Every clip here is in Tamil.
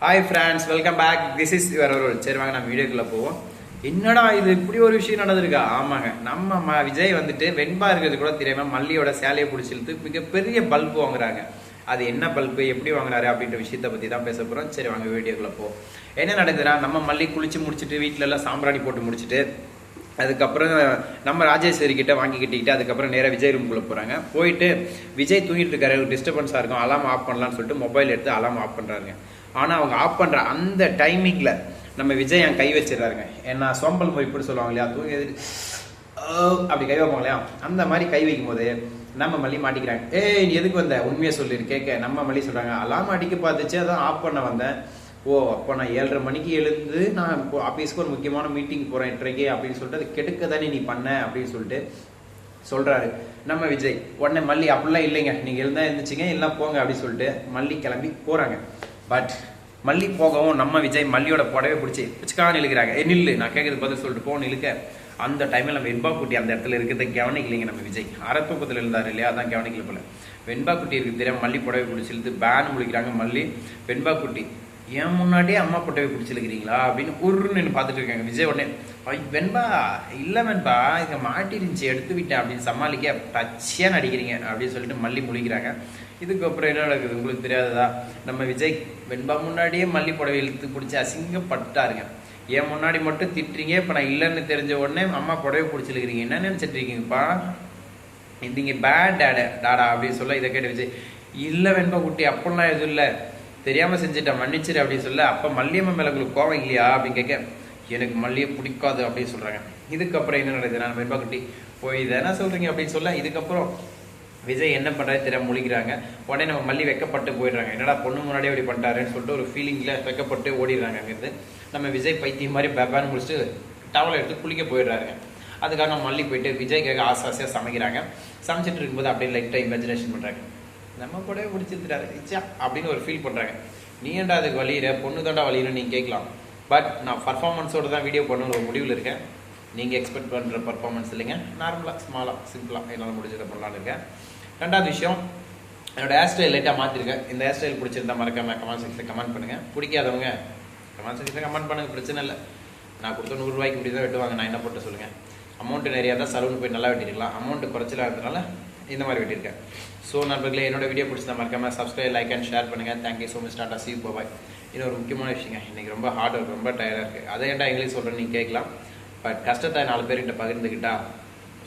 Hi friends welcome back this is your roll சரி வாங்க நம்ம வீடியோக்குள்ளே போவோம். என்னடா இது? இப்படி ஒரு விஷயம் நடந்திருக்கா? ஆமாங்க. நம்ம ம- விஜய் வந்துட்டு வெண்பா இருக்கிறது கூட தெரியாம மல்லியோட சேலையை பிடிச்சிருந்து மிகப்பெரிய பல்ப் வாங்குறாங்க. அது என்ன பல்பு எப்படி வாங்குறாரு? அப்படின்ற விஷயத்த பற்றி தான் பேச போகிறோம் சரி வாங்க வீடியோக்குள்ளே போவோம். என்ன நடக்குதுன்னா நம்ம மல்லி குளிச்சு முடிச்சுட்டு வீட்ல எல்லாம் சாம்பிராணி போட்டு முடிச்சுட்டு அதுக்கப்புறம் நம்ம ராஜேஸ்வரி கிட்ட வாங்கி கட்டிக்கிட்டு அதுக்கப்புறம் நேராக விஜய் ரூம்குள்ளே போகிறாங்க போயிட்டு விஜய் தூங்கிட்டு இருக்காரு. டிஸ்டர்பன்ஸாக இருக்கும். அலாம் ஆஃப் பண்ணலான்னு சொல்லிட்டு மொபைல் எடுத்து அலாம் ஆஃப் பண்ணுறாங்க ஆனால் அவங்க ஆஃப் பண்ணுற அந்த டைமிங்கில் நம்ம விஜய் என் கை வச்சிடறாருங்க. ஏன்னா சோம்பல் போய் இப்படி சொல்லுவாங்க இல்லையா? தூங்கி எதிர் அப்படி கை வைப்பாங்க இல்லையா? அந்த மாதிரி கை வைக்கும் போது நம்ம மல்லி மாட்டிக்கிறாங்க. ஏய் நீ எதுக்கு வந்த? உண்மையை சொல்லிரு கேட்க. நம்ம மல்லி சொல்கிறாங்க அலாம் அடிக்க பார்த்துச்சு அதான் ஆஃப் பண்ண வந்தேன். ஓ அப்போ நான் ஏழரை மணிக்கு எழுந்து நான் இப்போ ஆஃபீஸ்க்கு ஒரு முக்கியமான மீட்டிங் போகிறேன் இன்றைக்கு அப்படின்னு சொல்லிட்டு அது கெடுக்க தானே நீ பண்ண? அப்படின்னு சொல்லிட்டு சொல்கிறாரு நம்ம விஜய். உடனே மல்லி அப்படிலாம் இல்லைங்க. நீங்கள் எழுந்தா இருந்துச்சுங்க எல்லாம் போங்க அப்படின்னு சொல்லிட்டு மல்லி கிளம்பி போகிறாங்க பட் மல்லி போகவும் நம்ம விஜய் மல்லியோட புடவை பிடிச்சி பிச்சுக்கான இழுக்கிறாங்க ஏ நில்லு நான் கேட்கறது பதில் சொல்லிட்டு போன்னு இழுக்க அந்த டைமில் நம்ம வெண்பா குட்டி அந்த இடத்துல இருக்கிறத கவனிக்கலைங்க நம்ம விஜய். அறத்தூக்கத்தில் இருந்தார் இல்லையா? அதான் கவனிக்கல போல. வெண்பா குட்டி இருக்கு தெரியாமல் மல்லி புடவை பிடிச்சி இழுத்து பேன் முழிக்கிறாங்க மல்லி. வெண்பா குட்டி ஏன் முன்னாடியே அம்மா பொட்டவை பிடிச்சிருக்கிறீங்களா அப்படின்னு உருன்னு நின்னு பார்த்துட்டு இருக்காங்க. விஜய் உடனே வெண்பா இல்லை வெண்பா இங்க மாட்டிருந்துச்சு எடுத்து விட்டேன் அப்படின்னு சமாளிக்க டச்சியாக நடிக்கிறீங்க அப்படின்னு சொல்லிட்டு மல்லி முழிக்கிறாங்க. இதுக்கப்புறம் என்ன நடக்குது? உங்களுக்கு தெரியாததா? நம்ம விஜய் வெண்பா முன்னாடியே மல்லி புடவை இழுத்து பிடிச்சி அசிங்கப்பட்டாருங்க என் முன்னாடி மட்டும் திட்டுறீங்க இப்போ நான் இல்லைன்னு தெரிஞ்ச உடனே அம்மா புடவை பிடிச்சிருக்கிறீங்க. என்ன நினச்சிட்டு இருக்கீங்கப்பா நீங்க பேட் டேட டாடா அப்படின்னு சொல்ல இதை கேட்டு விஜய் இல்லை வெண்பா குட்டி அப்படிலாம் எதுவும் இல்லை. தெரியாமல் செஞ்சுட்டேன் மன்னிச்சிரு அப்படின்னு சொல்ல அப்போ மல்லியம்மா மேலே உங்களுக்கு கோவம் இல்லையா அப்படின்னு கேட்க எனக்கு மல்லியை பிடிக்காது அப்படின்னு சொல்கிறாங்க இதுக்கப்புறம் என்ன நடக்குது? நான் மெம்பா கட்டி போய் இதை என்ன சொல்கிறீங்க அப்படின்னு சொல்ல இதுக்கப்புறம் விஜய் என்ன பண்றாரு தெரியாமல் முழிக்கிறாங்க. உடனே நம்ம மல்லி வெக்கப்பட்டு போயிடுறாங்க. என்னடா பொண்ணு முன்னாடியே இப்படி பண்ணிட்டாருன்னு சொல்லிட்டு ஒரு ஃபீலிங்கில் வெக்கப்பட்டு ஓடிடுறாங்க அங்கேருந்து. நம்ம விஜய் பைத்தியம் மாதிரி பேப்பான்னு முடிச்சுட்டு டவலை எடுத்து குளிக்க போயிடுறாங்க அதுக்காக நம்ம மல்லி போயிட்டு விஜய்க்காக ஆசை ஆசையாக சமைக்கிறாங்க. சமைச்சிட்டு இருக்கும்போது அப்படியே லைட்டாக இமேஜினேஷன் பண்ணுறாங்க நம்ம கூடவே பிடிச்சிருந்துறாரு இச்சா அப்படின்னு ஒரு ஃபீல் பண்ணுறாங்க நீ ஏன்டா அதுக்கு வழியிற? பொண்ணு தாண்டா வழியிற நீங்கள் கேட்கலாம். பட் நான் பர்ஃபார்மன்ஸோடு தான் வீடியோ பண்ணணும் ஒரு முடிவில் இருக்கேன். நீங்கள் எக்ஸ்பெக்ட் பண்ணுற பர்ஃபார்மன்ஸ் இல்லைங்க. நார்மலாக ஸ்மாலாக சிம்பிளாக என்னால் முடிஞ்சதை பண்ணலான்னு இருக்கேன். ரெண்டாவது விஷயம் என்னோட ஹேர் ஸ்டைல் லைட்டாக மாற்றிருக்கேன் இந்த ஹேர் ஸ்டைல் பிடிச்சிருந்தா மறக்காம கமெண்ட் செக்ஷன் கமெண்ட் பண்ணுங்கள் பிடிக்காதவங்க கமெண்ட் செக்ஷன் கமெண்ட் பண்ணுங்க. பிரச்சனை இல்லை. நான் கொடுத்த நூறுரூவாய்க்கு இப்படி தான் வெட்டுவாங்க. நான் என்ன போட்டு சொல்லுங்கள் அமௌண்ட்டு நிறையா தான் சலூன் போய் நல்லா வெட்டிருக்கலாம். அமௌண்ட்டு குறைச்சலாக இருந்தனால இந்த மாதிரி வெட்டியிருக்கேன். ஸோ நண்பர்களே என்னோட வீடியோ பிடிச்சா மறக்காம சப்ஸ்கிரைப் லைக் அண்ட் ஷேர் பண்ணுங்க. Thank you so much tata see bye இன்னொரு முக்கியமான விஷயங்க. இன்னைக்கு ரொம்ப ஹார்ட் ஒர்க் ரொம்ப டயர்டாக இருக்குது அதை ஏன்டா இங்கிலீஷ் சொல்கிறேன்னு நீங்கள் கேட்கலாம். பட் கஷ்டத்தை நாலு பேர்கிட்ட பகிர்ந்துக்கிட்டா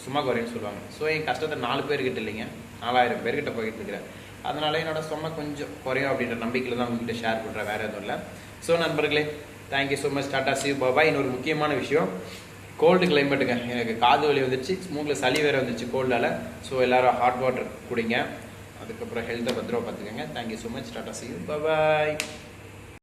சும்மா குறைன்னு சொல்லுவாங்க. ஸோ என் கஷ்டத்தை நாலு பேர்கிட்ட இல்லைங்க. நாலாயிரம் பேர்கிட்ட பகிர்ந்துக்கிறேன். அதனால என்னோட சும்மா கொஞ்சம் குறையும் அப்படின்ற நம்பிக்கையில் தான் உங்ககிட்ட ஷேர் பண்ணுறேன் வேறு எதுவும் இல்லை. ஸோ நண்பர்களே thank you so much tata see Baba இன்னொரு முக்கியமான விஷயம். கோல்டு கிளைமேட்டுங்க எனக்கு காது வலி வந்துச்சு மூக்கில் சளி வேறு வந்துச்சு கோல்டால் ஸோ எல்லோரும் ஹாட் வாட்டர் குடிங்க. அதுக்கப்புறம் ஹெல்த்தை பத்திரமா பார்த்துக்கோங்க. Thank you so much tata see bye